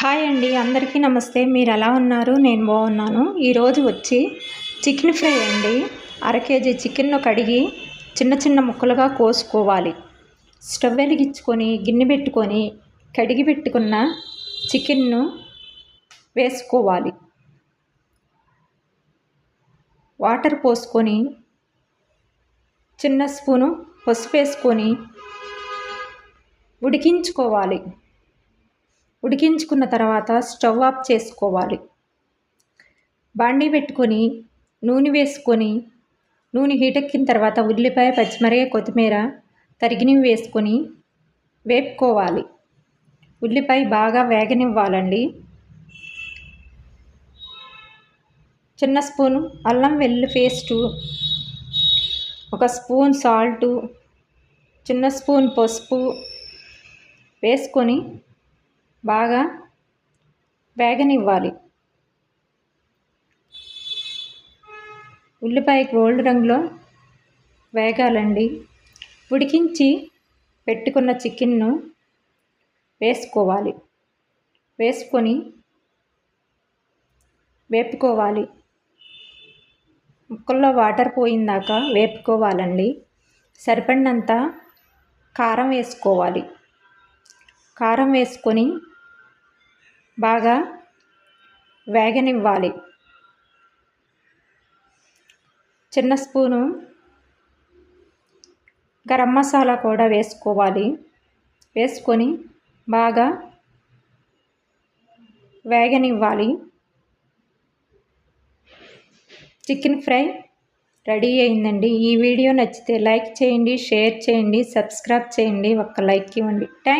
Hi అండి అందరికీ నమస్తే. మీరు ఎలా ఉన్నారు? నేను బాగున్నాను. ఈరోజు వచ్చి చికెన్ ఫ్రై అండి. అర కేజీ చికెన్ను కడిగి చిన్న చిన్న ముక్కలుగా కోసుకోవాలి. స్టవ్ వెలిగించుకొని గిన్నె పెట్టుకొని కడిగి పెట్టుకున్న చికెన్ను వేసుకోవాలి. వాటర్ పోసుకొని చిన్న స్పూను పసుపు వేసుకొని ఉడికించుకోవాలి. ఉడికించుకున్న తర్వాత స్టవ్ ఆఫ్ చేసుకోవాలి. బాండీ పెట్టుకొని నూనె వేసుకొని నూనె హీటెక్కిన తర్వాత ఉల్లిపాయ పచ్చిమిరపకాయ కొత్తిమీర తరిగినవి వేసుకొని వేపుకోవాలి. ఉల్లిపాయ బాగా వేగనివ్వాలండి. చిన్న స్పూన్ అల్లం వెల్లుల్లి పేస్టు ఒక స్పూన్ సాల్టు చిన్న స్పూన్ పసుపు వేసుకొని బాగా వేగనివ్వాలి. ఉల్లిపాయ గోల్డ్ రంగులో వేగాలండి. ఉడికించి పెట్టుకున్న చికెన్ను వేసుకోవాలి. వేసుకొని వేపుకోవాలి. ముక్కల్లో వాటర్ పోయిందాక వేపుకోవాలండి. సరిపడినంత కారం వేసుకోవాలి. కారం వేసుకొని బాగా వేగనివ్వాలి. చిన్న స్పూను గరం మసాలా కూడా వేసుకోవాలి. వేసుకొని బాగా వేగనివ్వాలి. చికెన్ ఫ్రై రెడీ అయిందండి. ఈ వీడియో నచ్చితే లైక్ చేయండి షేర్ చేయండి సబ్స్క్రైబ్ చేయండి. ఒక్క లైక్ ఇవ్వండి. థ్యాంక్